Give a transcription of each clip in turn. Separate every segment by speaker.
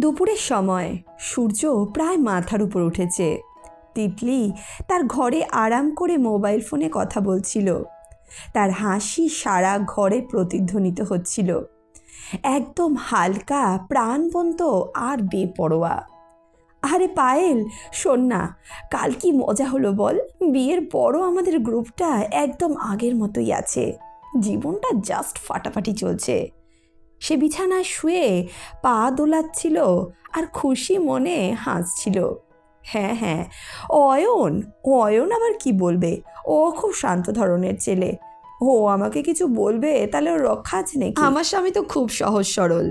Speaker 1: দুপুরের সময় সূর্য প্রায় মাথার উপর উঠেছে। তিতলি তার ঘরে আরাম করে মোবাইল ফোনে কথা বলছিল। তার হাসি সারা ঘরে প্রতিধ্বনিত হচ্ছিল। একদম হালকা, প্রাণবন্ত আর বেপরোয়া। আরে পায়েল, শোন না, কাল কি মজা হলো বল? বিয়ের পরও আমাদের গ্রুপটা একদম আগের মতোই আছে। জীবনটা জাস্ট ফাটাফাটি চলছে। সে বিছানায় শুয়ে পা দোলাচ্ছিল আর খুশি মনে হাসছিল। হ্যাঁ হ্যাঁ অয়ন অয়ন আবার কি বলবে? ও খুব শান্ত ধরনের ছেলে। ও আমাকে কিছু বলবে? তাহলে ওর রক্ষা আছে নাকি? আমার স্বামী তো খুব সহজ সরল।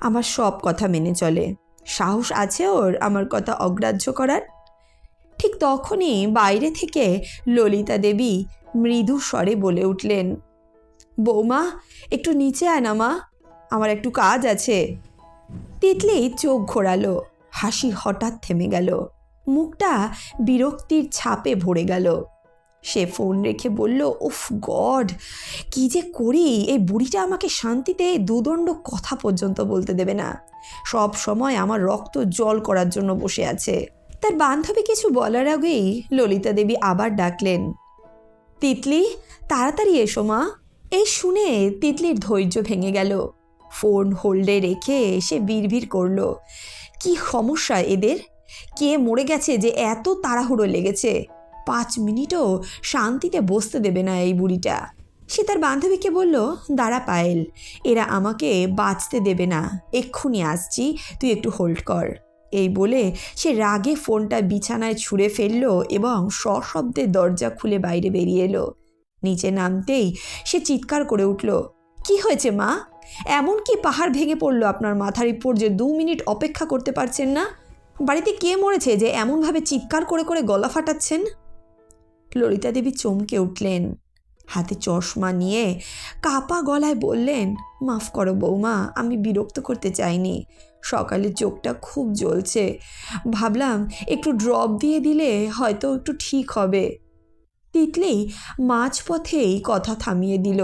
Speaker 1: আমার সব কথা মেনে চলে। সাহস আছে ওর আমার কথা অগ্রাহ্য করার? ঠিক তখনই বাইরে থেকে ললিতা দেবী মৃদু স্বরে বলে উঠলেন, বৌমা, একটু নিচে আয় না মা। আমার একটু কাজ আছে। তিতলি চোখ ঘোরালো। হাসি হঠাৎ থেমে গেল। মুখটা বিরক্তির ছাপে ভরে গেল। সে ফোন রেখে বলল, উফ, গড, কি যে করি? এই বুড়িটা আমাকে শান্তিতে দুদণ্ড কথা পর্যন্ত বলতে দেবে না। সব সময় আমার রক্ত জল করার জন্য বসে আছে। তার বান্ধবী কিছু বলার আগেই ললিতা দেবী আবার ডাকলেন, তিতলি, তাড়াতাড়ি এসো মা। এই শুনে তিতলির ধৈর্য ভেঙে গেল। ফোন হোল্ডে রেখে সে বিড়বিড় করল। কি সমস্যা এদের? কে মরে গেছে যে এত তাড়াহুড়ো লেগেছে? পাঁচ মিনিটও শান্তিতে বসতে দেবে না এই বুড়িটা। সে তার বান্ধবীকে বলল, দাঁড়া পায়েল, এরা আমাকে বাঁচতে দেবে না। এক্ষুনি আসছি, তুই একটু হোল্ড কর। এই বলে সে রাগে ফোনটা বিছানায় ছুঁড়ে ফেলল এবং সশব্দে দরজা খুলে বাইরে বেরিয়ে এলো। নিচে নামতেই সে চিৎকার করে উঠল, কি হয়েছে মা? এমন কি পাহাড় ভেঙে পড়ল আপনার মাথার উপর যে দু মিনিট অপেক্ষা করতে পারছেন না। বাড়িতে কে মরেছে যে এমনভাবে চিৎকার করে করে গলা ফাটাচ্ছেন? ললিতা দেবী চমকে উঠলেন, হাতে চশমা নিয়ে কাপা গলায় বললেন, মাফ করো বৌমা, আমি বিরক্ত করতে চাইনি। সকালে চোখটা খুব জ্বলছে। ভাবলাম একটু ড্রপ দিয়ে দিলে হয়তো একটু ঠিক হবে। তিতলি মাঝপথেই কথা থামিয়ে দিল,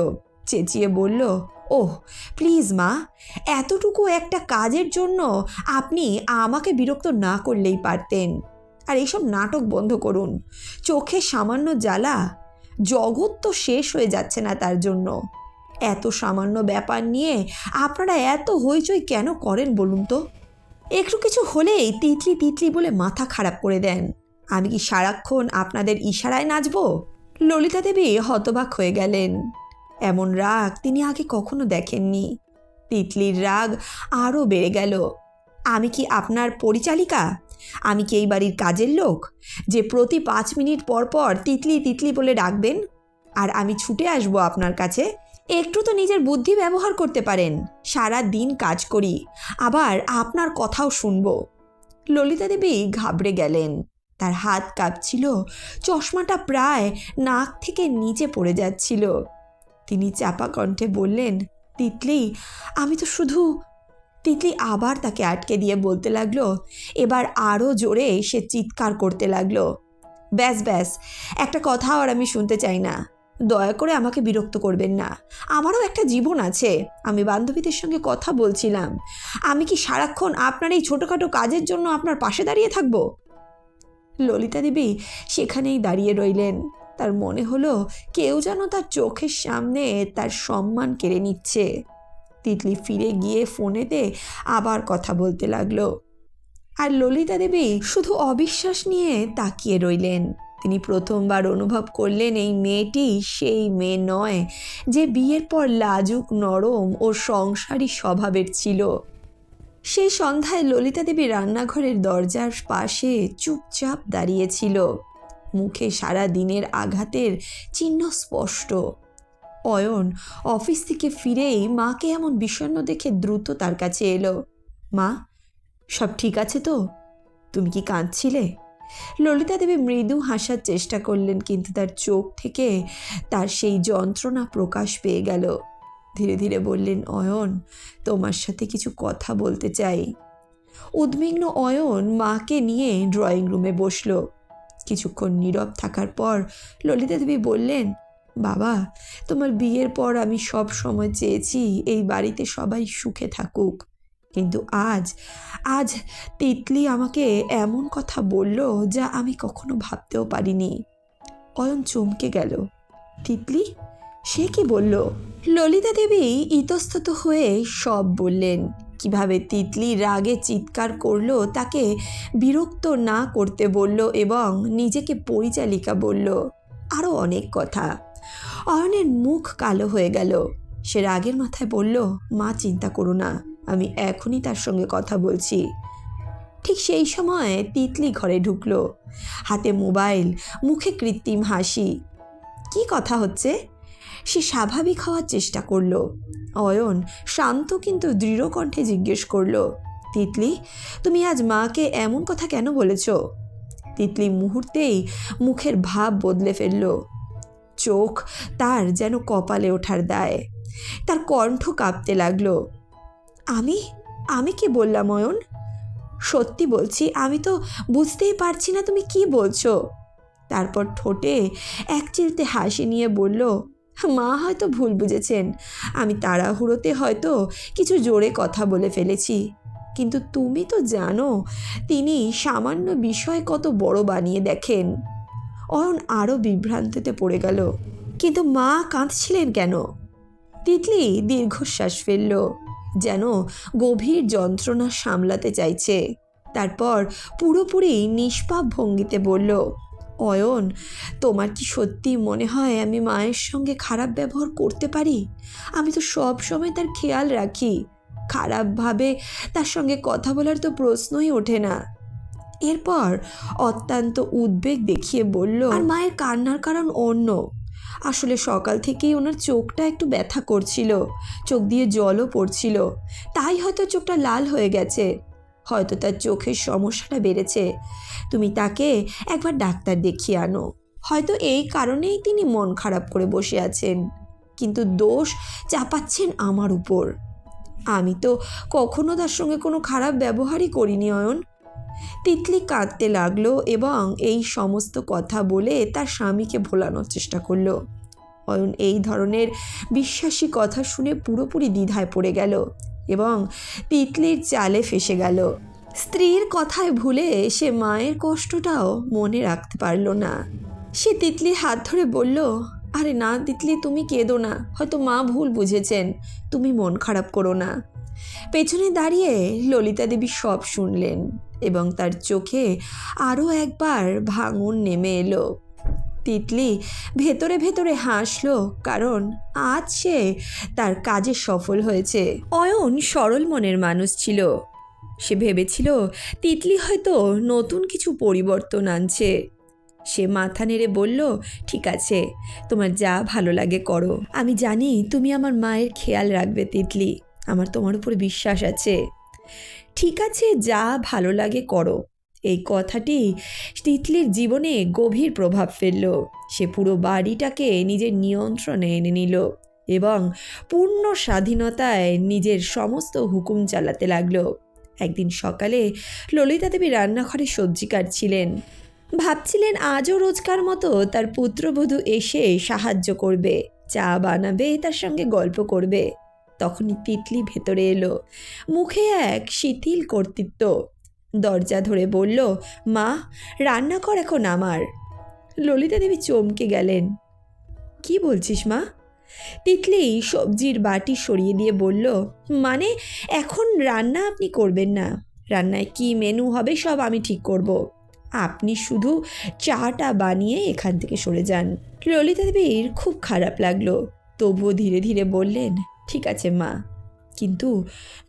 Speaker 1: চেঁচিয়ে বলল ওহ, প্লিজ মা, এতটুকু একটা কাজের জন্য আপনি আমাকে বিরক্ত না করলেই পারতেন। আর এইসব নাটক বন্ধ করুন। চোখে সামান্য জ্বালা, জগৎ তো শেষ হয়ে যাচ্ছে না তার জন্য। এত সামান্য ব্যাপার নিয়ে আপনারা এত হইচই কেন করেন বলুন তো? একটু কিছু হলেই তিতলি তিতলি বলে মাথা খারাপ করে দেন। আমি কি সারাক্ষণ আপনাদের ইশারায় নাচবো? ললিতা দেবী হতবাক হয়ে গেলেন। এমন রাগ তিনি আগে কখনো দেখেননি। তিতলির রাগ আরও বেড়ে গেল। আমি কি আপনার পরিচালিকা? আমি কি এই বাড়ির কাজের লোক? যে প্রতি পাঁচ মিনিট পর পর তিতলি তিতলি বলে ডাকবেন? আর আমি ছুটে আসব আপনার কাছে। একটু তো নিজের বুদ্ধি ব্যবহার করতে পারেন। সারা দিন কাজ করি। আবার আপনার কথাও শুনব। ললিতা দেবী ঘাবড়ে গেলেন। তার হাত কাঁপছিল। চশমাটা প্রায় নাক থেকে নিচে পড়ে যাচ্ছিল। তিনি চাপা কণ্ঠে বললেন, তিতলি, আমি তো শুধু, তিতলি আবার তাকে আটকে দিয়ে বলতে লাগল, এবার আরও জোরে সে চিৎকার করতে লাগল। ব্যাস ব্যাস, একটা কথা আর আমি শুনতে চাই না। দয়া করে আমাকে বিরক্ত করবেন না। আমারও একটা জীবন আছে। আমি বান্ধবীদের সঙ্গে কথা বলছিলাম। আমি কি সারাক্ষণ আপনার এই ছোটোখাটো কাজের জন্য আপনার পাশে দাঁড়িয়ে থাকব? ললিতা দেবী সেখানেই দাঁড়িয়ে রইলেন। তার মনে হলো কেউ যেন তার চোখের সামনে তার সম্মান কেড়ে নিচ্ছে। তিতলি ফিরে গিয়ে ফোনেতে আবার কথা বলতে লাগল। আর ললিতা দেবী শুধু অবিশ্বাস নিয়ে তাকিয়ে রইলেন। তিনি প্রথমবার অনুভব করলেন এই মেয়েটি সেই মেয়ে নয় যে বিয়ের পর লাজুক, নরম ও সংসারী স্বভাবের ছিল। সেই সন্ধ্যায় ললিতা দেবী রান্নাঘরের দরজার পাশে চুপচাপ দাঁড়িয়েছিল মুখে সারা দিনের আঘাতের চিহ্ন স্পষ্ট। অয়ন অফিস থেকে ফিরেই মাকে এমন বিষণ্ণ দেখে দ্রুত তার কাছে এলো। মা, সব ঠিক আছে তো? তুমি কি কাঁদছিলে? ললিতা দেবী মৃদু হাসার চেষ্টা করলেন, কিন্তু তার চোখ থেকে তার সেই যন্ত্রণা প্রকাশ পেয়ে গেল। ধীরে ধীরে বললেন, অয়ন, তোমার সাথে কিছু কথা বলতে চাই। উদ্বিগ্ন অয়ন মাকে নিয়ে ড্রয়িং রুমে বসল। কিছুক্ষণ নীরব থাকার পর ললিতা দেবী বললেন, বাবা, তোমার বিয়ের পর আমি সব সময় চেয়েছি এই বাড়িতে সবাই সুখে থাকুক। কিন্তু আজ আজ তিতলি আমাকে এমন কথা বলল যা আমি কখনো ভাবতেও পারিনি। অয়ন চমকে গেল। তিতলি, সে কি বলল? ললিতা দেবী ইতস্তত হয়ে সব বললেন। কীভাবে তিতলি রাগে চিৎকার করল তাকে বিরক্ত না করতে বলল এবং নিজেকে পরিচালিকা বলল আরও অনেক কথা। অয়নের মুখ কালো হয়ে গেল। সে রাগের মাথায় বলল, মা, চিন্তা করো না, আমি এখনই তার সঙ্গে কথা বলছি। ঠিক সেই সময় তিতলি ঘরে ঢুকলো। হাতে মোবাইল, মুখে কৃত্রিম হাসি। কি কথা হচ্ছে? সে স্বাভাবিক হওয়ার চেষ্টা করল। অয়ন শান্ত কিন্তু দৃঢ় কণ্ঠে জিজ্ঞেস করল, তিতলি, তুমি আজ মাকে এমন কথা কেন বলেছ? তিতলি মুহূর্তেই মুখের ভাব বদলে ফেলল। চোখ তার যেন কপালে ওঠার দায়। তার কণ্ঠ কাঁপতে লাগল। আমি? আমি কি বললাম অয়ন? সত্যি বলছি, আমি তো বুঝতেই পারছি না তুমি কি বলছো। তারপর ঠোঁটে এক চিলতে হাসি নিয়ে বলল মা হয়তো ভুল বুঝেছেন। আমি তাড়াহুড়োতে হয়তো কিছু জোরে কথা বলে ফেলেছি। কিন্তু তুমি তো জানো, তিনি সামান্য বিষয় কত বড় বানিয়ে দেখেন। অয়ন আরও বিভ্রান্তিতে পড়ে গেল। কিন্তু মা কাঁদছিলেন কেন? তিতলি দীর্ঘশ্বাস ফেলল, যেন গভীর যন্ত্রণা সামলাতে চাইছে। তারপর পুরোপুরি নিষ্পাপ ভঙ্গিতে বলল অয়ন, তোমার কি সত্যি মনে হয় আমি মায়ের সঙ্গে খারাপ ব্যবহার করতে পারি? আমি তো সব সময় তার খেয়াল রাখি। খারাপভাবে তার সঙ্গে কথা বলার তো প্রশ্নই ওঠে না। এরপর অত্যন্ত উদ্বেগ দেখিয়ে বলল, আর মায়ের কান্নার কারণ অন্য। আসলে সকাল থেকেই ওনার চোখটা একটু ব্যথা করছিল। চোখ দিয়ে জলও পড়ছিল। তাই হয়তো চোখটা লাল হয়ে গেছে। হয়তো তার চোখের সমস্যাটা বেড়েছে। তুমি তাকে একবার ডাক্তার দেখিয়ে আনো। হয়তো এই কারণেই তিনি মন খারাপ করে বসে আছেন। কিন্তু দোষ চাপাচ্ছেন আমার উপর। আমি তো কখনো তার সঙ্গে কোনো খারাপ ব্যবহারই করিনি, অয়ন। তিতলি কাঁদতে লাগল এবং এই সমস্ত কথা বলে তার স্বামীকে ভোলানোর চেষ্টা করল। অয়ন এই ধরনের বিশ্বাসী কথা শুনে পুরোপুরি দ্বিধায় পড়ে গেল। এবং তিতলির চালে ফেসে গেল। স্ত্রীর কথায় ভুলে সে মায়ের কষ্টটাও মনে রাখতে পারল না। সে তিতলির হাত ধরে বলল, আরে না তিতলি, তুমি কেঁদো না। হয়তো মা ভুল বুঝেছেন। তুমি মন খারাপ করো না। পেছনে দাঁড়িয়ে ললিতা দেবী সব শুনলেন এবং তার চোখে আরও একবার ভাঙন নেমে এলো। তিতলি ভেতরে ভেতরে হাসলো, কারণ আজ সে তার কাজে সফল হয়েছে। অয়ন সরল মনের মানুষ ছিল। সে ভেবেছিল তিতলি হয়তো নতুন কিছু পরিবর্তন আনছে। সে মাথা নেড়ে বলল, ঠিক আছে, তোমার যা ভালো লাগে করো। আমি জানি তুমি আমার মায়ের খেয়াল রাখবে তিতলি। আমার তোমার উপর বিশ্বাস আছে। ঠিক আছে, যা ভালো লাগে করো। এই কথাটি তিতলির জীবনে গভীর প্রভাব ফেলল। সে পুরো বাড়িটাকে নিজের নিয়ন্ত্রণে এনে নিল এবং পূর্ণ স্বাধীনতায় নিজের সমস্ত হুকুম চালাতে লাগল। একদিন সকালে ললিতা দেবী রান্নাঘরে সবজি কাটছিলেন ভাবছিলেন আজও রোজকার মতো তার পুত্রবধূ এসে সাহায্য করবে, চা বানাবে, তার সঙ্গে গল্প করবে। তখনই তিতলি ভেতরে এলো। মুখে এক শিথিল কর্তৃত্ব। দরজা ধরে বলল, মা, রান্না কর এখন আমার। ললিতা দেবী চমকে গেলেন। কি বলছিস মা? তিতলি সবজির বাটি সরিয়ে দিয়ে বলল মানে এখন রান্না আপনি করবেন না। রান্নায় কি মেনু হবে সব আমি ঠিক করব। আপনি শুধু চাটা বানিয়ে এখান থেকে সরে যান। ললিতা দেবীর খুব খারাপ লাগল। তবুও ধীরে ধীরে বললেন, ঠিক আছে মা, কিন্তু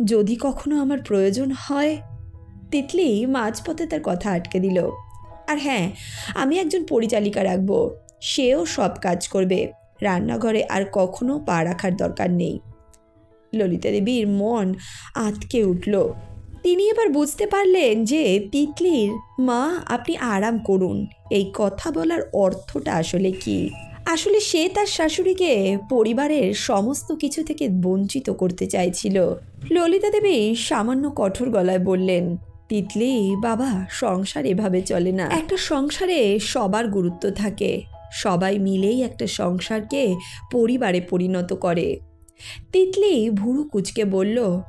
Speaker 1: যদি কখনো আমার প্রয়োজন হয় তিতলি মাঝপথে তার কথা আটকে দিল। আর হ্যাঁ আমি একজন পরিচালিকা রাখব। সেও সব কাজ করবে। রান্নাঘরে আর কখনো পা রাখার দরকার নেই। ললিতা দেবীর মন আটকে উঠল। তিনি এবার বুঝতে পারলেন যে তিতলির মা, আপনি আরাম করুন। এই কথা বলার অর্থটা আসলে কি? আসলে সে তার শাশুড়িকে পরিবারের সমস্ত কিছু থেকে বঞ্চিত করতে চাইছিল। ললিতা দেবী সামান্য কঠোর গলায় বললেন তিতলি, বাবা, সংসার এভাবে চলে না। একটা সংসারে সবার গুরুত্ব থাকে। সবাই মিলেই একটা সংসারকে পরিবারে পরিণত করে। তিতলি ভুরু কুচকে বলল,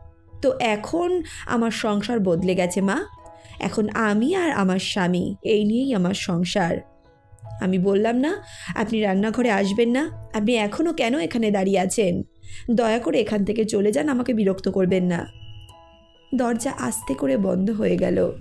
Speaker 1: তো এখন আমার সংসার বদলে গেছে মা। এখন আমি আর আমার স্বামী, এই নিয়েই আমার সংসার। আমি বললাম, না, আপনি রান্নাঘরে আসবেন না। আপনি এখনও কেন এখানে দাঁড়িয়ে আছেন? দয়া করে এখান থেকে চলে যান, আমাকে বিরক্ত করবেন না। দরজা আস্তে করে বন্ধ হয়ে গেল।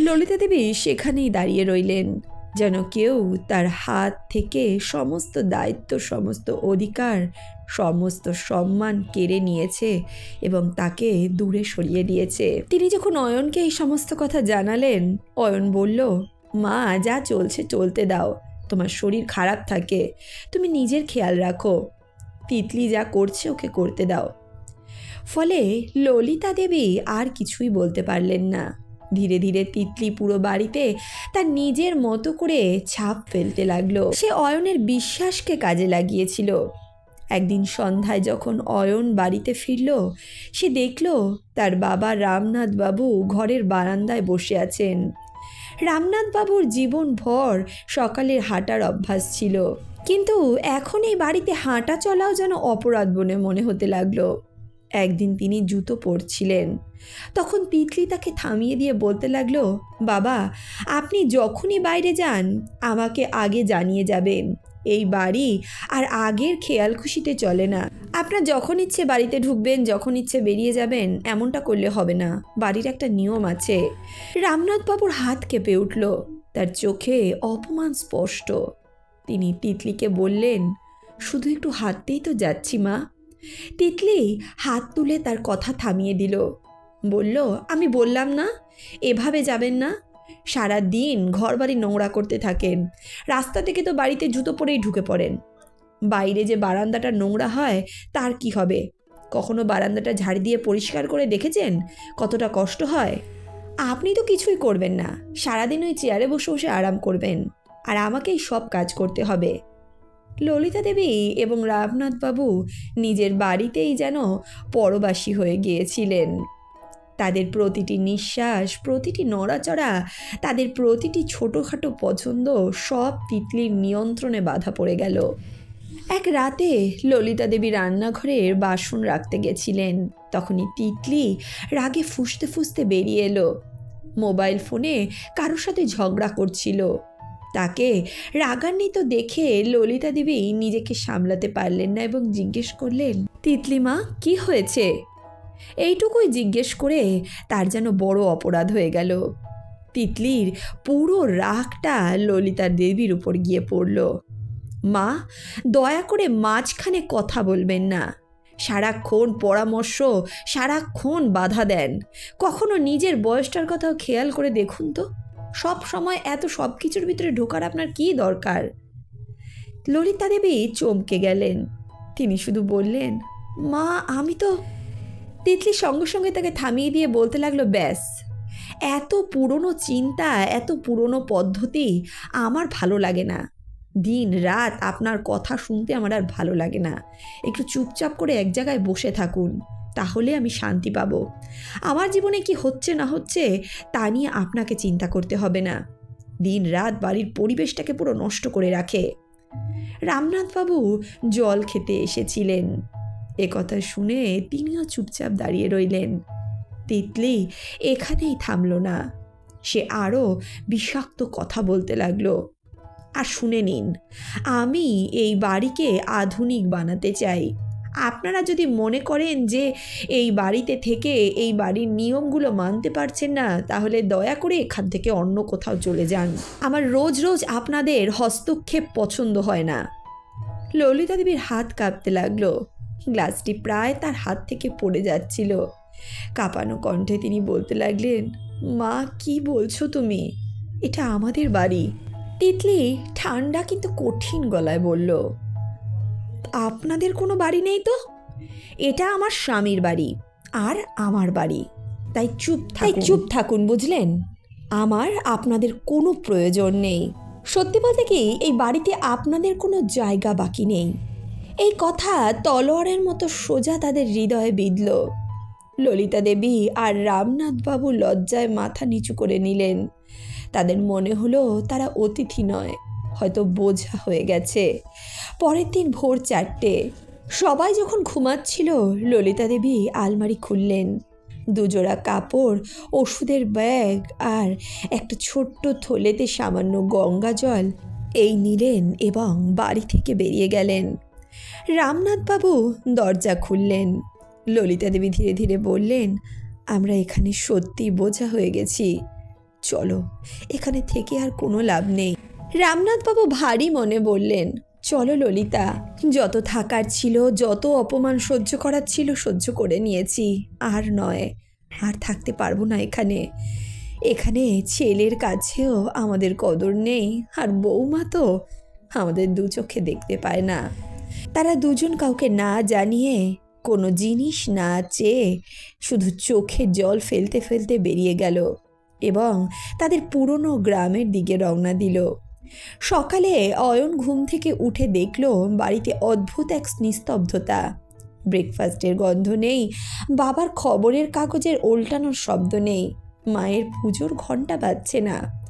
Speaker 1: ললিতা দেবী সেখানেই দাঁড়িয়ে রইলেন, যেন কেউ তার হাত থেকে সমস্ত দায়িত্ব, সমস্ত অধিকার, সমস্ত সম্মান কেড়ে নিয়েছে এবং তাকে দূরে সরিয়ে দিয়েছে। তিনি যখন অয়নকে এই সমস্ত কথা জানালেন, অয়ন বলল, মা, যা চলছে চলতে দাও, তোমার শরীর খারাপ থাকে, তুমি নিজের খেয়াল রাখো। তিতলি যা করছে ওকে করতে দাও। ফলে ললিতা দেবী আর কিছুই বলতে পারলেন না। ধীরে ধীরে তিতলি পুরো বাড়িতে তার নিজের মতো করে ছাপ ফেলতে লাগল। সে অয়নের বিশ্বাসকে কাজে লাগিয়েছিল। একদিন সন্ধ্যায় যখন অয়ন বাড়িতে ফিরল, সে দেখল তার বাবা রামনাথ বাবু ঘরের বারান্দায় বসে আছেন। রামনাথ বাবুর জীবনভর সকালের হাঁটার অভ্যাস ছিল। কিন্তু এখন এই বাড়িতে হাঁটা চলাও যেন অপরাধ বলে মনে হতে লাগল। একদিন তিনি জুতো পরছিলেন। তখন তিতলি তাকে থামিয়ে দিয়ে বলতে লাগল, বাবা, আপনি যখনই বাইরে যান, আমাকে আগে জানিয়ে যাবেন। এই বাড়ি আর আগের খেয়াল খুশিতে চলে না। আপনার যখন ইচ্ছে বাড়িতে ঢুকবেন, যখন ইচ্ছে বেরিয়ে যাবেন, এমনটা করলে হবে না। বাড়ির একটা নিয়ম আছে। রামনাথ বাবুর হাত কেঁপে উঠল। তার চোখে অপমান স্পষ্ট। তিনি তিতলিকে বললেন, শুধু একটু হাঁটতেই তো যাচ্ছি মা। তিতলি হাত তুলে তার কথা থামিয়ে দিল। বলল, আমি বললাম না, এভাবে যাবেন না। সারা দিন ঘর বাড়ি নোংরা করতে থাকেন। রাস্তা থেকে তো বাড়িতে জুতো পরেই ঢুকে পড়েন। বাইরে যে বারান্দাটা নোংরা হয়, তার কি হবে? কখনো বারান্দাটা ঝাড় দিয়ে পরিষ্কার করে দেখেছেন কতটা কষ্ট হয়? আপনি তো কিছুই করবেন না। সারাদিন ওই চেয়ারে বসে বসে আরাম করবেন। আর আমাকেই সব কাজ করতে হবে। ললিতা দেবী এবং রামনাথ বাবু নিজের বাড়িতেই যেন পরবাসী হয়ে গিয়েছিলেন। তাদের প্রতিটি নিঃশ্বাস, প্রতিটি নড়াচড়া, তাদের প্রতিটি ছোটোখাটো পছন্দ সব তিতলির নিয়ন্ত্রণে বাধা পড়ে গেল। এক রাতে ললিতা দেবী রান্নাঘরের বাসন রাখতে গেছিলেন। তখনই তিতলি রাগে ফুসতে ফুসতে বেরিয়ে এলো। মোবাইল ফোনে কারোর সাথে ঝগড়া করছিল। তাকে রাগান্বিত দেখে ললিতা দেবী নিজেকে সামলাতে পারলেন না এবং জিজ্ঞেস করলেন তিতলিমা কি হয়েছে? এইটুকুই জিজ্ঞেস করে তার যেন বড় অপরাধ হয়ে গেল। তিতলির পুরো রাগটা ললিতা দেবীর উপর গিয়ে পড়ল। মা, দয়া করে মাঝখানে কথা বলবেন না। সারাক্ষণ পরামর্শ, সারাক্ষণ বাধা দেন। কখনো নিজের বয়সটার কথাও খেয়াল করে দেখুন তো। সব সময় এত সব কিছুর ভিতরে ঢোকার আপনার কী দরকার? ললিতা দেবী চমকে গেলেন। তিনি শুধু বললেন, মা, আমি তো তিতলি সঙ্গে সঙ্গে তাকে থামিয়ে দিয়ে বলতে লাগল, ব্যাস। এত পুরনো চিন্তা, এত পুরনো পদ্ধতি আমার ভালো লাগে না। দিন রাত আপনার কথা শুনতে আমার আর ভালো লাগে না। একটু চুপচাপ করে এক জায়গায় বসে থাকুন। তাহলে আমি শান্তি পাবো। আমার জীবনে কি হচ্ছে না হচ্ছে, তা নিয়ে আপনাকে চিন্তা করতে হবে না। দিন রাত বাড়ির পরিবেশটাকে পুরো নষ্ট করে রাখে। রামনাথবাবু জল খেতে এসেছিলেন। এ কথা শুনে তিনিও চুপচাপ দাঁড়িয়ে রইলেন। তিতলি এখানেই থামল না। সে আরও বিষাক্ত কথা বলতে লাগল। আর শুনে নিন, আমি এই বাড়িকে আধুনিক বানাতে চাই। আপনারা যদি মনে করেন যে এই বাড়িতে থেকে এই বাড়ির নিয়মগুলো মানতে পারছেন না, তাহলে দয়া করে এখান থেকে অন্য কোথাও চলে যান। আমার রোজ রোজ আপনাদের হস্তক্ষেপ পছন্দ হয় না। ললিতা দেবীর হাত কাঁপতে লাগল। গ্লাসটি প্রায় তার হাত থেকে পড়ে যাচ্ছিল। কাঁপানো কণ্ঠে তিনি বলতে লাগলেন, মা, কি বলছো তুমি? এটা আমাদের বাড়ি। তিতলি ঠান্ডা কিন্তু কঠিন গলায় বলল আপনাদের কোনো বাড়ি নেই তো? এটা আমার স্বামীর বাড়ি আর আমার বাড়ি। তাই চুপ তাই চুপ থাকুন বুঝলেন? আমার আপনাদের কোনো প্রয়োজন নেই। সত্যি বলতে কি এই বাড়িতে আপনাদের কোনো জায়গা বাকি নেই। এই কথা তলোয়ারের মতো সোজা তাদের হৃদয়ে বিঁধল। ললিতা দেবী আর রামনাথবাবু লজ্জায় মাথা নিচু করে নিলেন। তাদের মনে হলো তারা অতিথি নয় হয়তো বোঝা হয়ে গেছে। পরের দিন ভোর চারটে। সবাই যখন ঘুমাচ্ছিল, ললিতা দেবী আলমারি খুললেন। দুজোড়া কাপড়, ওষুধের ব্যাগ আর একটা ছোট্ট থলেতে সামান্য গঙ্গা জল এই নিলেন এবং বাড়ি থেকে বেরিয়ে গেলেন। রামনাথবাবু দরজা খুললেন। ললিতা দেবী ধীরে ধীরে বললেন, আমরা এখানে সত্যি বোঝা হয়ে গেছি। চলো, এখানে থেকে আর কোনো লাভ নেই। রামনাথবাবু ভারী মনে বললেন চলো ললিতা, যত থাকার ছিল, যত অপমান সহ্য করার ছিল সহ্য করে নিয়েছি। আর নয়, আর থাকতে পারব না এখানে। এখানে ছেলের কাছেও আমাদের কদর নেই, আর বৌমা তো আমাদের দু চোখে দেখতে পায় না। তারা দুজন কাউকে না জানিয়ে, কোনো জিনিস না চেয়ে শুধু চোখে জল ফেলতে ফেলতে বেরিয়ে গেল এবং তাদের পুরনো গ্রামের দিকে রওনা দিল। সকালে অয়ন ঘুম থেকে উঠে দেখল বাড়িতে অদ্ভুত এক নিস্তব্ধতা ব্রেকফাস্টের গন্ধ নেই, বাবার খবরের কাগজের ওল্টানোর শব্দ নেই, মায়ের পুজোর ঘণ্টা বাজছে না।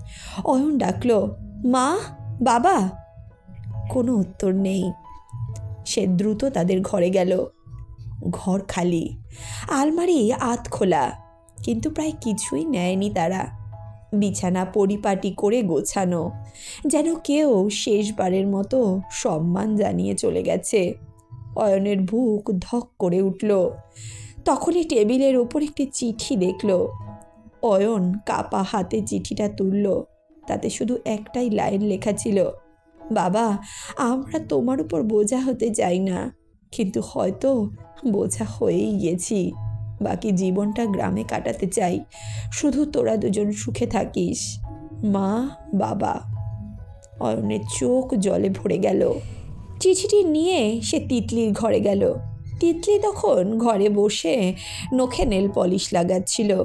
Speaker 1: অয়ন ডাকলো, মা, বাবা? কোনো উত্তর নেই। সে দ্রুত তাদের ঘরে গেল। ঘর খালি, আলমারি আত খোলা কিন্তু প্রায় কিছুই নেয়নি তারা। বিছানা পরিপাটি করে গোছানো, যেন কেউ শেষবারের মতো সম্মান জানিয়ে চলে গেছে। অয়নের বুক ধক করে উঠল। তখনই টেবিলের ওপর একটি চিঠি দেখল। অয়ন কাপা হাতে চিঠিটা তুলল। তাতে শুধু একটাই লাইন লেখা ছিল, বাবা, আমরা তোমার উপর বোঝা হতে চাই না, কিন্তু হয়তো বোঝা হয়েই গেছি। বাকি জীবনটা গ্রামে কাটাতে চাই। শুধু তোরা দুজন সুখে থাকিস। মা, বাবা। অয়নের চোখ জলে ভরে গেল। চিঠিটি নিয়ে সে তিতলির ঘরে গেল। তিতলি তখন ঘরে বসে নখে নেল পলিশ লাগাচ্ছিল।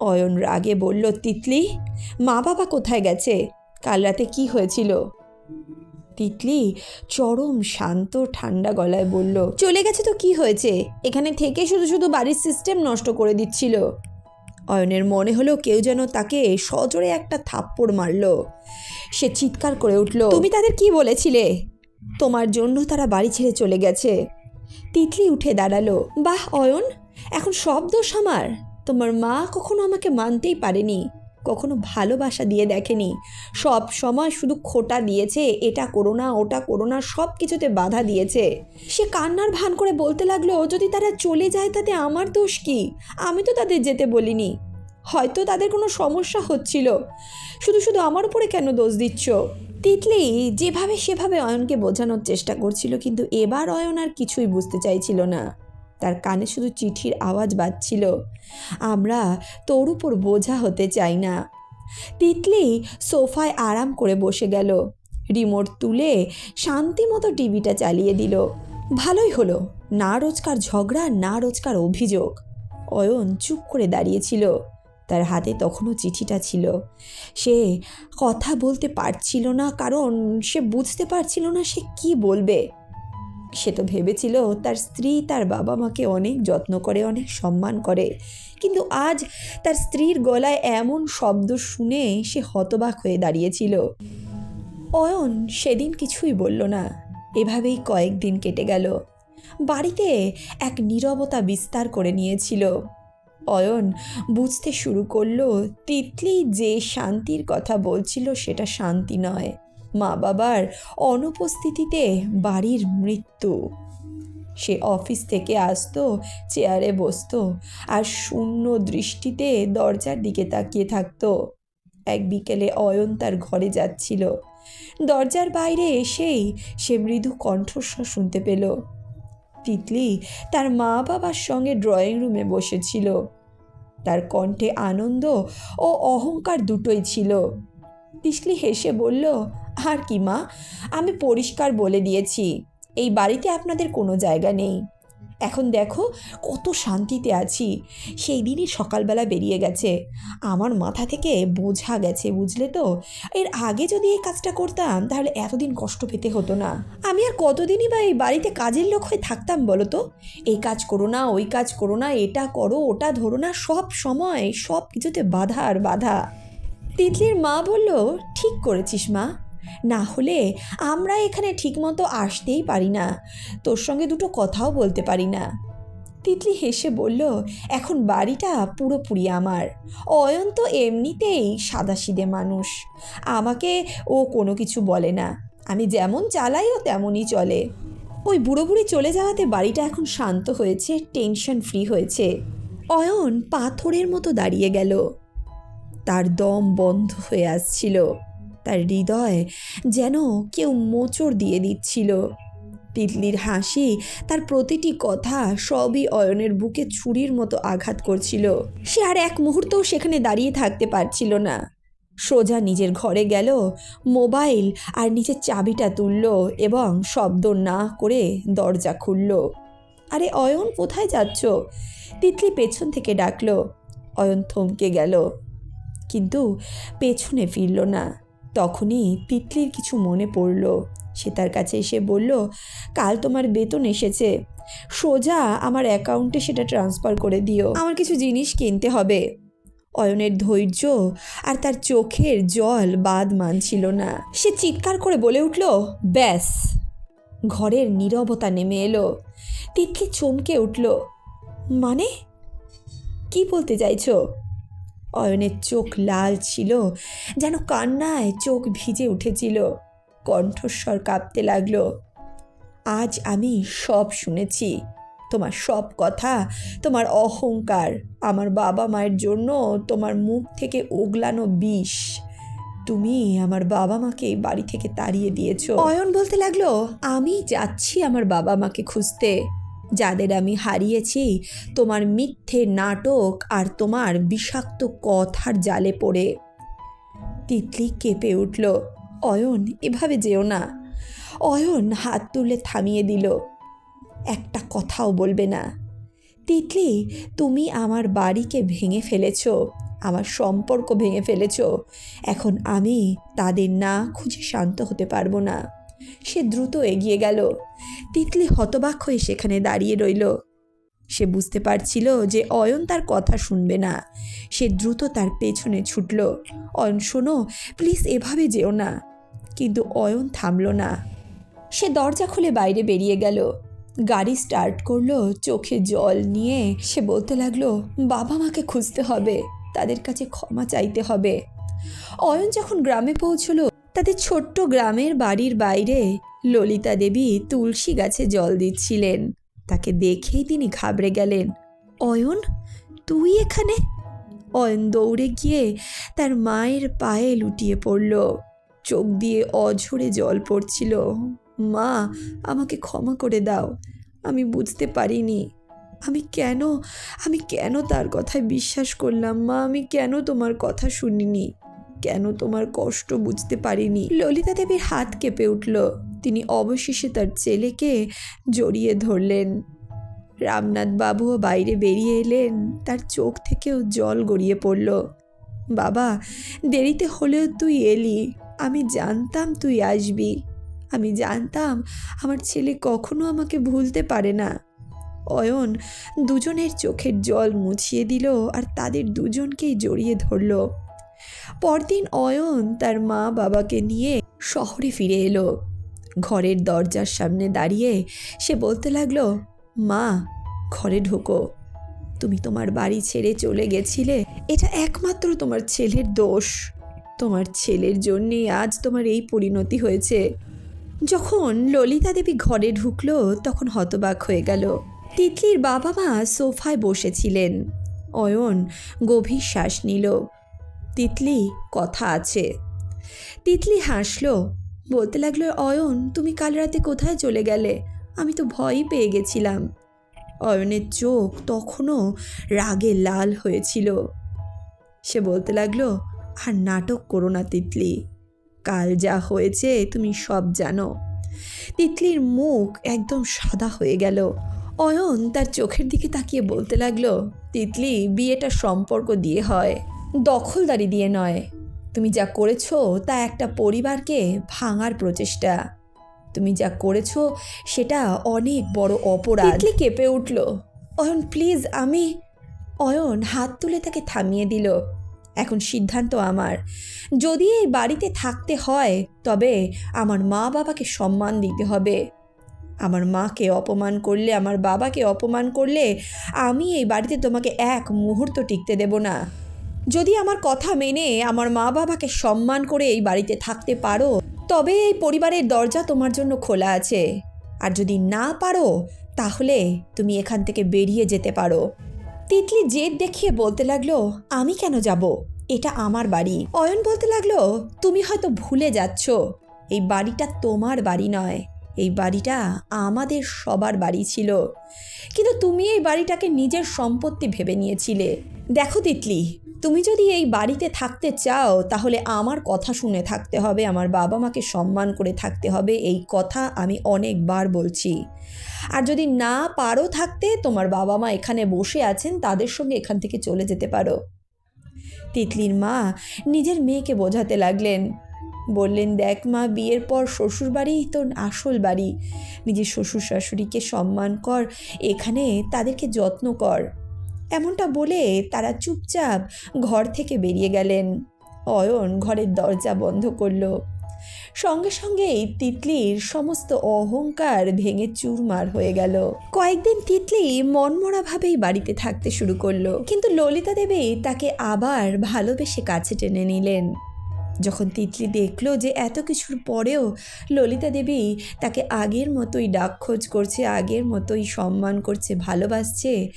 Speaker 1: অয়ন রাগে বলল, তিতলি মা বাবা কোথায় গেছে? কাল রাতে কি হয়েছিল? তিতলি চরম শান্ত ঠান্ডা গলায় বলল, চলে গেছে তো কি হয়েছে? এখানে থেকে শুধু শুধু বাড়ির সিস্টেম নষ্ট করে দিচ্ছিল। অয়নের মনে হলো কেউ যেন তাকে সজোরে একটা থাপ্পড় মারল। সে চিৎকার করে উঠল, তুমি তাদের কি বলেছিলে? তোমার জন্য তারা বাড়ি ছেড়ে চলে গেছে। তিতলি উঠে দাঁড়াল, বাহ, অয়ন, এখন সব দোষ আমার। তোমার মা কখনো আমাকে মানতেই পারেনি। কখনো ভালোবাসা দিয়ে দেখেনি। সব সময় শুধু খোটা দিয়েছে, এটা করো না, ওটা করো না, সব কিছুতে বাধা দিয়েছে। সে কান্নার ভান করে বলতে লাগল, যদি তারা চলে যায় তাতে আমার দোষ কি? আমি তো তাদের যেতে বলিনি। হয়তো তাদের কোনো সমস্যা হচ্ছিল। শুধু শুধু আমার উপরে কেন দোষ দিচ্ছ? তিতলি যেভাবে সেভাবে অয়নকে বোঝানোর চেষ্টা করছিল, কিন্তু এবার অয়ন আর কিছুই বুঝতে চাইছিল না। তার কানে শুধু চিঠির আওয়াজ বাজছিল। আমরা তোর উপর বোঝা হতে চাই না। তিতলি সোফায় আরাম করে বসে গেল। রিমোট তুলে শান্তি মতো টিভিটা চালিয়ে দিল। ভালোই হলো, না রোজকার ঝগড়া, না রোজকার অভিযোগ। অয়ন চুপ করে দাঁড়িয়েছিল। তার হাতে তখনও চিঠিটা ছিল। সে কথা বলতে পারছিল না, কারণ সে বুঝতে পারছিল না সে কি বলবে। সে তো ভেবেছিল তার স্ত্রী তার বাবা মাকে অনেক যত্ন করে, অনেক সম্মান করে। কিন্তু আজ তার স্ত্রীর গলায় এমন শব্দ শুনে সে হতবাক হয়ে দাঁড়িয়েছিল। অয়ন সেদিন কিছুই বলল না। এভাবেই কয়েকদিন কেটে গেল। বাড়িতে এক নীরবতা বিস্তার করে নিয়েছিল। অয়ন বুঝতে শুরু করল, তিতলি যে শান্তির কথা বলছিল সেটা শান্তি নয়। মা বাবার অনুপস্থিতিতে বাড়ির মৃত্যু। সে অফিস থেকে আসতো, চেয়ারে বসতো আর শূন্য দৃষ্টিতে দরজার দিকে তাকিয়ে থাকতো। এক বিকেলে অয়ন তার ঘরে যাচ্ছিল। দরজার বাইরে এসেই সে মৃদু কণ্ঠস্বর শুনতে পেল। তিতলি তার মা বাবার সঙ্গে ড্রয়িং রুমে বসেছিল। তার কণ্ঠে আনন্দ ও অহংকার দুটোই ছিল। তিসলি হেসে বলল আর কি, মা? আমি পরিষ্কার বলে দিয়েছি, এই বাড়িতে আপনাদের কোনো জায়গা নেই। এখন দেখো কত শান্তিতে আছি। সেই দিনই সকালবেলা বেরিয়ে গেছে। আমার মাথা থেকে বোঝা গেছে, বুঝলে তো? এর আগে যদি এই কাজটা করতাম, তাহলে এতদিন কষ্ট পেতে হতো না। আমি আর কতদিনই বা এই বাড়িতে কাজের লোক হয়ে থাকতাম বলো তো? এই কাজ করো না, ওই কাজ করো না, এটা করো, ওটা ধরো না, সব সময় সব কিছুতে বাধা আর বাধা। তিতলির মা বলল, ঠিক করেছিস মা। না হলে আমরা এখানে ঠিকমতো আসতেই পারি না। তোর সঙ্গে দুটো কথাও বলতে পারি না। তিতলি হেসে বলল, এখন বাড়িটা পুরোপুরি আমার। অয়ন তো এমনিতেই সাদাসিদে মানুষ। আমাকে ও কোনো কিছু বলে না। আমি যেমন চালাই, ও তেমনই চলে। ওই বুড়ো বুড়ি চলে যাওয়াতে বাড়িটা এখন শান্ত হয়েছে, টেনশন ফ্রি হয়েছে। অয়ন পাথরের মতো দাঁড়িয়ে গেল। তার দম বন্ধ হয়ে আসছিল। তার হৃদয় যেন কেউ মোচড় দিয়ে দিচ্ছিল। তিতলির হাসি তার প্রতিটি কথা সবই অয়নের বুকে ছুরির মতো আঘাত করছিল। সে আর এক মুহূর্তও সেখানে দাঁড়িয়ে থাকতে পারছিল না। সোজা নিজের ঘরে গেল, মোবাইল আর নিজের চাবিটা তুলল এবং শব্দ না করে দরজা খুলল। আরে অয়ন, কোথায় যাচ্ছ? তিতলি পেছন থেকে ডাকল। অয়ন থমকে গেল, কিন্তু পেছনে ফিরল না। তখনই তিতলির কিছু মনে পড়ল। সে তার কাছে এসে বলল, কাল তোমার বেতন এসেছে। সোজা আমার অ্যাকাউন্টে সেটা ট্রান্সফার করে দিও। আমার কিছু জিনিস কিনতে হবে অয়নের ধৈর্য আর তার চোখের জল বাদ মানছিল না। সে চিৎকার করে বলে উঠল, ব্যাস ঘরের নীরবতা নেমে এলো। তিতলি চমকে উঠল মানে? কি বলতে চাইছো? অয়নের চোখ লাল ছিল, যেন কান্নায় চোখ ভিজে উঠেছিল। কণ্ঠস্বর কাঁপতে লাগল। আজ আমি সব শুনেছি। তোমার সব কথা, তোমার অহংকার, আমার বাবা মায়ের জন্য তোমার মুখ থেকে ওগলানো বিষ। তুমি আমার বাবা মাকে বাড়ি থেকে তাড়িয়ে দিয়েছ। অয়ন বলতে লাগল, আমি যাচ্ছি আমার বাবা মাকে খুঁজতে। যাদের আমি হারিয়েছি, তোমার মিথ্যে নাটক আর তোমার বিষাক্ত কথার জালে পড়ে। তিতলি কেঁপে উঠল, অয়ন, এভাবে যেও না। অয়ন হাত তুলে থামিয়ে দিল, একটা কথাও বলবে না। তিতলি, তুমি আমার বাড়িকে ভেঙে ফেলেছ, আমার সম্পর্ক ভেঙে ফেলেছ। এখন আমি তাদের না খুঁজে শান্ত হতে পারব না। সে দ্রুত এগিয়ে গেল। তিতলি হতবাক হয়ে সেখানে দাঁড়িয়ে রইল। সে বুঝতে পারছিল যে অয়ন তার কথা শুনবে না। সে দ্রুত তার পেছনে ছুটল। অয়ন, শোনো, প্লিজ এভাবে যেও না। কিন্তু অয়ন থামল না। সে দরজা খুলে বাইরে বেরিয়ে গেল। গাড়ি স্টার্ট করল, চোখে জল নিয়ে। সে বলতে লাগল, বাবা মাকে খুঁজতে হবে, তাদের কাছে ক্ষমা চাইতে হবে। অয়ন যখন গ্রামে পৌঁছলো তাদের ছোট্ট গ্রামের বাড়ির বাইরে ললিতা দেবী তুলসী গাছে জল দিচ্ছিলেন। তাকে দেখেই তিনি ঘাবড়ে গেলেন। অয়ন, তুই এখানে? অয়ন দৌড়ে গিয়ে তার মায়ের পায়ে লুটিয়ে পড়ল। চোখ দিয়ে অঝরে জল পড়ছিল। মা, আমাকে ক্ষমা করে দাও। আমি বুঝতে পারিনি। আমি কেন আমি কেন তার কথায় বিশ্বাস করলাম? মা, আমি কেন তোমার কথা শুনিনি? কেন তোমার কষ্ট বুঝতে পারিনি? ললিতা দেবীর হাত কেঁপে উঠল। তিনি অবশেষে তার ছেলেকে জড়িয়ে ধরলেন। রামনাথ বাবুও বাইরে বেরিয়ে এলেন। তার চোখ থেকেও জল গড়িয়ে পড়ল। বাবা, দেরিতে হলেও তুই এলি। আমি জানতাম তুই আসবি। আমি জানতাম আমার ছেলে কখনো আমাকে ভুলতে পারে না। অয়ন দুজনের চোখের জল মুছিয়ে দিল আর তাদের দুজনকেই জড়িয়ে ধরল। পরদিন অয়ন তার মা বাবাকে নিয়ে শহরে ফিরে এলো। ঘরের দরজার সামনে দাঁড়িয়ে সে বলতে লাগল, মা, ঘরে ঢোকো। তুমি তোমার বাড়ি ছেড়ে চলে গেছিলে, এটা একমাত্র তোমার ছেলের দোষ। তোমার ছেলের জন্যেই আজ তোমার এই পরিণতি হয়েছে। যখন ললিতা দেবী ঘরে ঢুকলো, তখন হতবাক হয়ে গেল। তিতলির বাবা মা সোফায় বসেছিলেন। অয়ন গভীর শ্বাস নিল। তিতলি কথা আছে। তিতলি হাসলো, বলতে লাগল, অয়ন, তুমি কাল রাতে কোথায় চলে গেলে? আমি তো ভয়ই পেয়ে গেছিলাম। অয়নের চোখ তখনও রাগে লাল হয়েছিল। সে বলতে লাগল, আর নাটক করো না তিতলি। কাল যা হয়েছে, তুমি সব জানো। তিতলির মুখ একদম সাদা হয়ে গেল। অয়ন তার চোখের দিকে তাকিয়ে বলতে লাগল, তিতলি, বিয়েটা সম্পর্ক দিয়ে হয়। দখলদারি দিয়ে নয়। তুমি যা করেছ তা একটা পরিবারকে ভাঙার প্রচেষ্টা। তুমি যা করেছ সেটা অনেক বড় অপরাধ। তিতলি কেঁপে উঠল। অয়ন, প্লিজ, আমি, অয়ন হাত তুলে তাকে থামিয়ে দিল। এখন সিদ্ধান্ত আমার। যদি এই বাড়িতে থাকতে হয়, তবে আমার মা বাবাকে সম্মান দিতে হবে। আমার মাকে অপমান করলে, আমার বাবাকে অপমান করলে আমি এই বাড়িতে তোমাকে এক মুহূর্ত টিকতে দেব না। যদি আমার কথা মেনে আমার মা বাবাকে সম্মান করে এই বাড়িতে থাকতে পারো, তবে এই পরিবারের দরজা তোমার জন্য খোলা আছে। আর যদি না পারো, তাহলে তুমি এখান থেকে বেরিয়ে যেতে পারো। তিতলি জেদ দেখিয়ে বলতে লাগল, আমি কেন যাব? এটা আমার বাড়ি। অয়ন বলতে লাগল, তুমি হয়তো ভুলে যাচ্ছ। এই বাড়িটা তোমার বাড়ি নয়। এই বাড়িটা আমাদের সবার বাড়ি ছিল। কিন্তু তুমি এই বাড়িটাকে নিজের সম্পত্তি ভেবে নিয়েছিলে। দেখো তিতলি, তুমি যদি এই বাড়িতে থাকতে চাও, তাহলে আমার কথা শুনে থাকতে হবে, আমার বাবা মাকে সম্মান করে থাকতে হবে, এই কথা আমি অনেকবার বলছি। আর যদি না পারো থাকতে, তোমার বাবা মা এখানে বসে আছেন, তাদের সঙ্গে এখান থেকে চলে যেতে পারো। তিতলির মা নিজের মেয়েকে বোঝাতে লাগলেন। বললেন, দেখ মা, বিয়ের পর শ্বশুর বাড়িই তো আসল বাড়ি। নিজের শ্বশুর শাশুড়িকে সম্মান কর, এখানে তাদেরকে যত্ন কর। এমনটা বলে তারা চুপচাপ ঘর থেকে বেরিয়ে গেলেন। অয়ন ঘরের দরজা বন্ধ করল। সঙ্গে সঙ্গেই তিতলির সমস্ত অহংকার ভেঙে চুরমার হয়ে গেল। কয়েকদিন তিতলি মনমরাভাবেই বাড়িতে থাকতে শুরু করল। কিন্তু ললিতা দেবী তাকে আবার ভালোবেসে কাছে টেনে নিলেন। যখন তিতলি দেখল যে এত কিছুর পরেও ললিতা দেবী তাকে আগের মতোই ডাক খোঁজ করছে, আগের মতোই সম্মান করছে, ভালোবাসছে,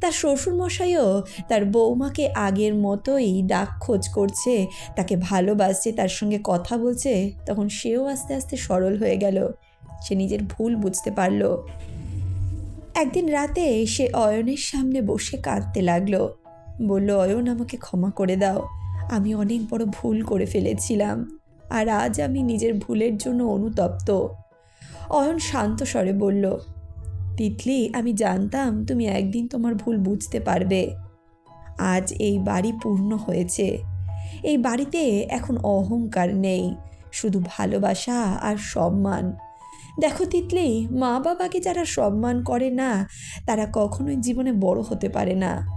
Speaker 1: তার শ্বশুরমশাইও তার বৌমাকে আগের মতোই ডাক খোঁজ করছে, তাকে ভালোবাসছে, তার সঙ্গে কথা বলছে, তখন সেও আস্তে আস্তে সরল হয়ে গেল। সে নিজের ভুল বুঝতে পারল। একদিন রাতে সে অয়নের সামনে বসে কাঁদতে লাগল। বলল, অয়ন, আমাকে ক্ষমা করে দাও। আমি অনেক বড় ভুল করে ফেলেছিলাম, আর আজ আমি নিজের ভুলের জন্য অনুতপ্ত। অয়ন শান্ত স্বরে বলল, তিতলি, আমি জানতাম তুমি একদিন তোমার ভুল বুঝতে পারবে। আজ এই বাড়ি পূর্ণ হয়েছে। এই বাড়িতে এখন অহংকার নেই, শুধু ভালোবাসা আর সম্মান। দেখো তিতলি মা বাবাকে যারা সম্মান করে না, তারা কখনোই জীবনে বড় হতে পারে না।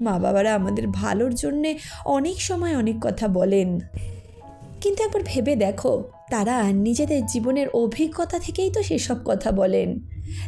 Speaker 1: মা বাবারা আমাদের ভালোর জন্যে অনেক সময় অনেক কথা বলেন। কিন্তু একবার ভেবে দেখো, তারা নিজেদের জীবনের অভিজ্ঞতা থেকেই তো সেসব কথা বলেন।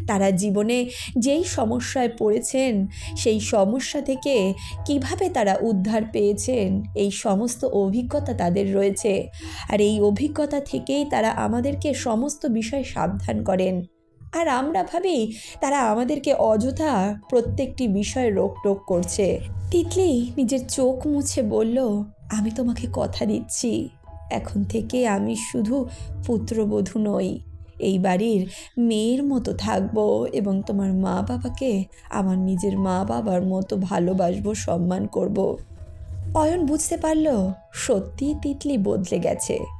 Speaker 1: তারা জীবনে যেই সমস্যায় পড়েছেন, সেই সমস্যা থেকে কীভাবে তারা উদ্ধার পেয়েছেন, এই সমস্ত অভিজ্ঞতা তাদের রয়েছে। আর এই অভিজ্ঞতা থেকেই তারা আমাদেরকে সমস্ত বিষয় সাবধান করেন। আর আমরা ভাবি তারা আমাদেরকে অযথা প্রত্যেকটি বিষয় রোকটোক করছে। তিতলি নিজের চোখ মুছে বলল, আমি তোমাকে কথা দিচ্ছি। এখন থেকে আমি শুধু পুত্রবধূ নই। এই বাড়ির মেয়ের মতো থাকব এবং তোমার মা বাবাকে আমার নিজের মা বাবার মতো ভালোবাসবো, সম্মান করব। অয়ন বুঝতে পারল সত্যি তিতলি বদলে গেছে।